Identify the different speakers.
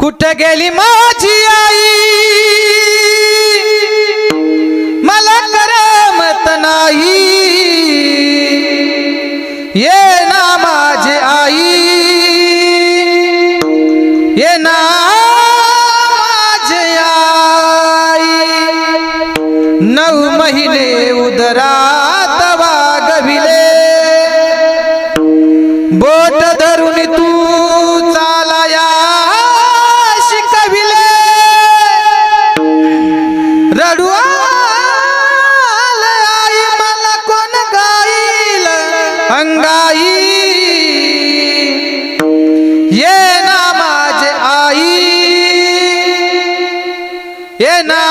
Speaker 1: कुठं गेली माझी आई. मला करमत नाही. ये ना माझे आई. ये ना माझे आई. नऊ महिने उदरात वागविले. बोट धरून तू रडू आई मला कोण गाईल? अंगाई. ये ना माझे आई. ये ना